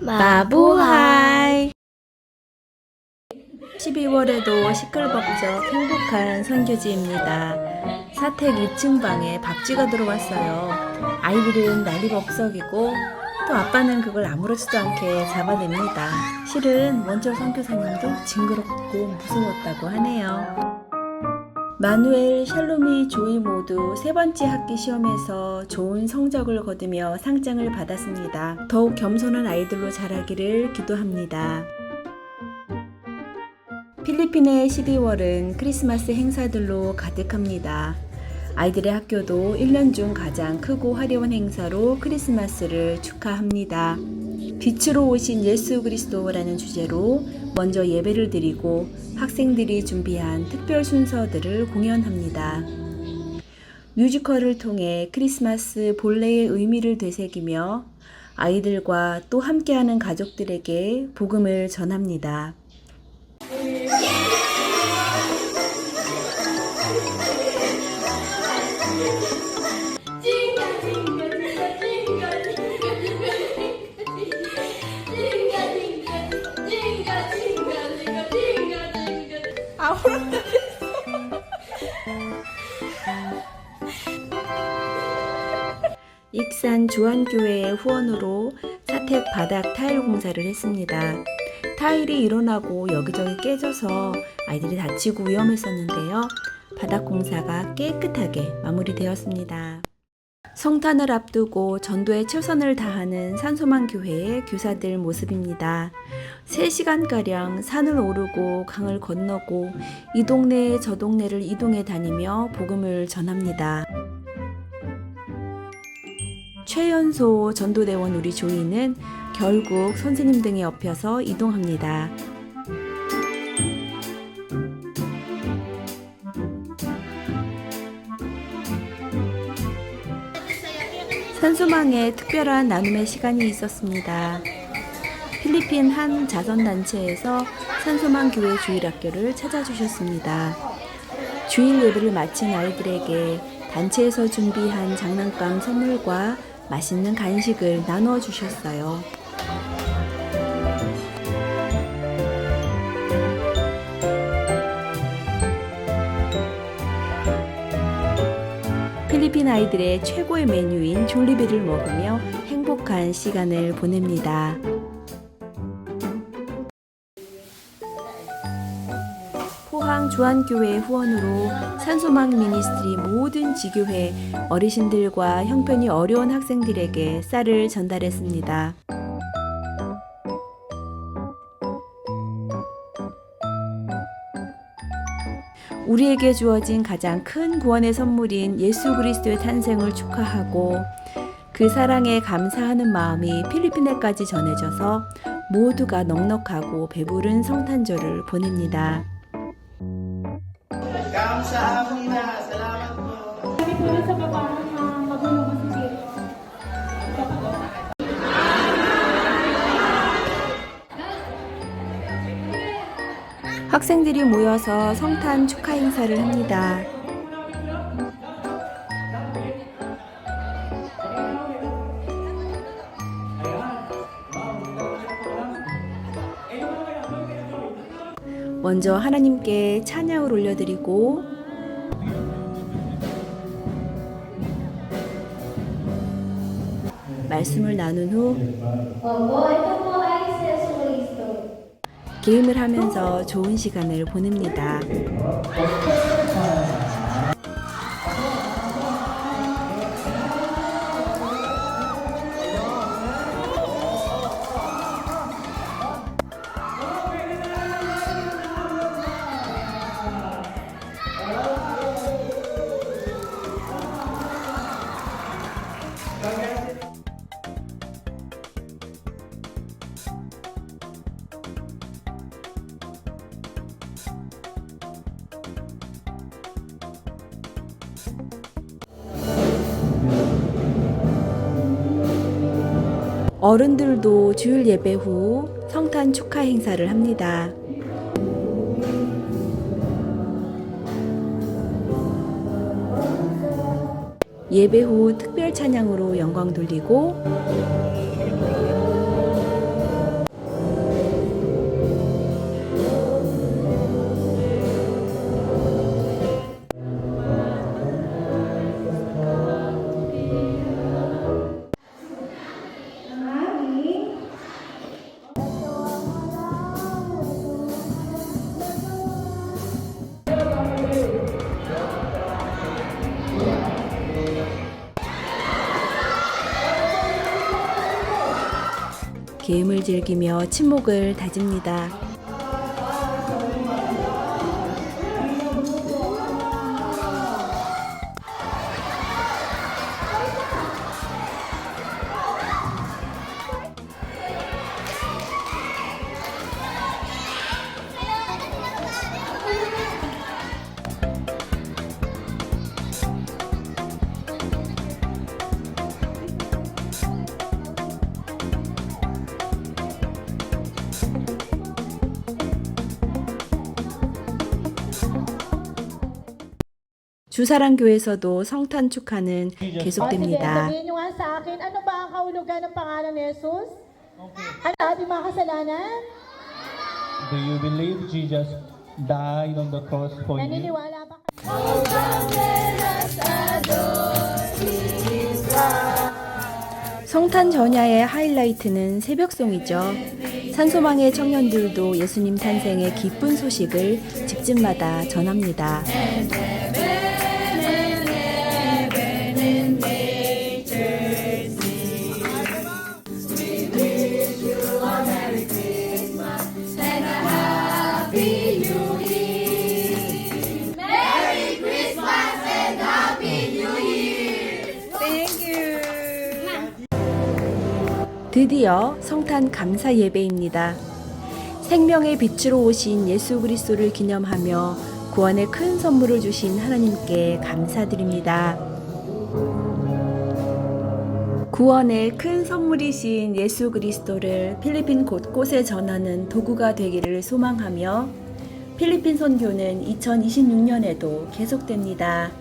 마부하이 12월에도 시끌벅적 행복한 선교지입니다. 사택 2층 방에 밥쥐가 들어왔어요. 아이들은 난리벅석이고 또 아빠는 그걸 아무렇지도 않게 잡아냅니다. 실은 원철 선교사님도 징그럽고 무서웠다고 하네요. 마누엘, 샬롬이, 조이 모두 세 번째 학기 시험에서 좋은 성적을 거두며 상장을 받았습니다. 더욱 겸손한 아이들로 자라기를 기도합니다. 필리핀의 12월은 크리스마스 행사들로 가득합니다. 아이들의 학교도 1년 중 가장 크고 화려한 행사로 크리스마스를 축하합니다. 빛으로 오신 예수 그리스도라는 주제로 먼저 예배를 드리고 학생들이 준비한 특별 순서들을 공연합니다. 뮤지컬을 통해 크리스마스 본래의 의미를 되새기며 아이들과 또 함께하는 가족들에게 복음을 전합니다. 주안교회의 후원으로 사택 바닥 타일 공사를 했습니다. 타일이 일어나고 여기저기 깨져서 아이들이 다치고 위험했었는데요. 바닥 공사가 깨끗하게 마무리되었습니다. 성탄을 앞두고 전도에 최선을 다하는 산소만 교회의 교사들 모습입니다. 3시간가량 산을 오르고 강을 건너고 이 동네 저 동네를 이동해 다니며 복음을 전합니다. 최연소 전도대원 우리 조이는 결국 선생님 등에 업혀서 이동합니다. 산소망에 특별한 나눔의 시간이 있었습니다. 필리핀 한 자선단체에서 산소망 교회 주일학교를 찾아주셨습니다. 주일 예배를 마친 아이들에게 단체에서 준비한 장난감 선물과 맛있는 간식을 나누어 주셨어요. 필리핀 아이들의 최고의 메뉴인 졸리비를 먹으며 행복한 시간을 보냅니다. 주안교회 후원으로 산소망 미니스트리 모든 지교회 어르신들과 형편이 어려운 학생들에게 쌀을 전달했습니다. 우리에게 주어진 가장 큰 구원의 선물인 예수 그리스도의 탄생을 축하하고 그 사랑에 감사하는 마음이 필리핀에까지 전해져서 모두가 넉넉하고 배부른 성탄절을 보냅니다. 학생들이 모여서 성탄 축하 행사를 합니다. 먼저 하나님께 찬양을 올려드리고 말씀을 나눈 후. 게임을 하면서 좋은 시간을 보냅니다. 어른들도 주일 예배 후 성탄 축하 행사를 합니다. 예배 후 특별 찬양으로 영광 돌리고 게임을 즐기며 친목을 다집니다. 주사랑 교에서도 성탄 축하는 계속됩니다. sabihin nyo nga sa akin, ano ba ang kahulugan ng pangalan ni Jesus? Ano ating mga kasalanan? Do you believe Jesus died on the cross for you? Naniniwala ba kayo? 성탄 전야의 하이라이트는 새벽송이죠. 산소망의 청년들도 예수님 탄생의 기쁜 소식을 집집마다 전합니다. 드디어 성탄 감사 예배입니다. 생명의 빛으로 오신 예수 그리스도를 기념하며 구원의 큰 선물을 주신 하나님께 감사드립니다. 구원의 큰 선물이신 예수 그리스도를 필리핀 곳곳에 전하는 도구가 되기를 소망하며 필리핀 선교는 2026년에도 계속됩니다.